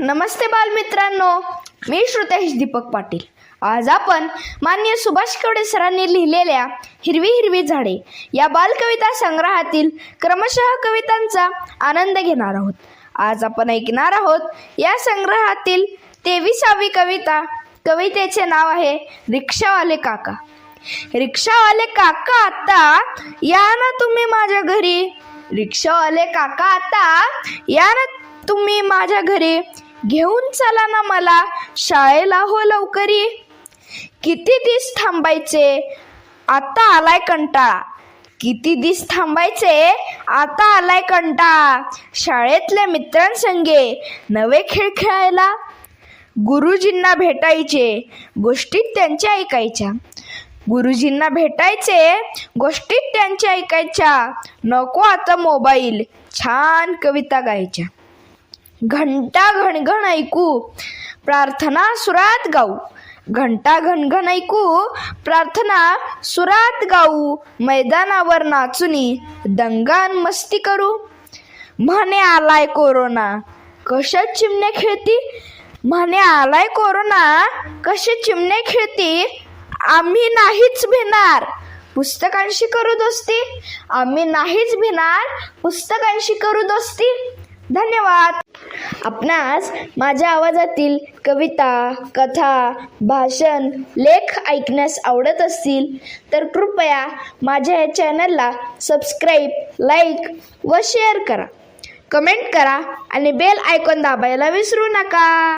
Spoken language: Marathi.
नमस्ते बालमित्रांनो मी श्रुतेश दीपक पाटील. आज आपण मान्य सुभाष कवडे सरांनी लिहिलेल्या हिरवी हिरवी झाडे या बालकविता संग्रहातील क्रमशः कवितांचा आनंद घेणार आहोत. आज आपण ऐकणार आहोत या संग्रहातील तेविसावी कविता. कवितेचे नाव आहे रिक्षावाले काका. रिक्षावाले काका आता या ना तुम्ही माझ्या घरी. रिक्षावाले काका आता या ना तुम्ही माझ्या घरी. घेऊन चला ना मला शाळेला हो लवकरी. किती दिस थांबायचे? आता आलाय कंटाळा किती दिस थांबायचे? आता आलाय कंटाळा शाळेतल्या मित्रांसंगे नवे खेळ खेळायला गुरुजींना भेटायचे गोष्टीत त्यांच्या ऐकायच्या. गुरुजींना भेटायचे गोष्टीत त्यांच्या ऐकायच्या. नको आता मोबाईल छान कविता गायच्या. घंटा घणघण ऐकू. प्रार्थना सुरात गाऊ. घंटा घणघण ऐकू. प्रार्थना सुरात गाऊ. मैदानावर नाचुनी दंगान मस्ती करू. म्हणे आलाय कोरोना. कशा चिमणे खेळती? म्हणे आलाय कोरोना. कसे चिमणे खेळती? आम्ही नाहीच भिणार. पुस्तकांशी करू दोस्ती. आम्ही नाहीच भिणार. पुस्तकांशी करू दोस्ती. धन्यवाद. आपणास माझ्या आवाजातील कविता कथा भाषण लेख ऐकण्यास आवडत असतील तर कृपया माझ्या या चॅनलला सबस्क्राईब लाईक व शेअर करा. कमेंट करा आणि बेल आयकॉन दाबायला विसरू नका.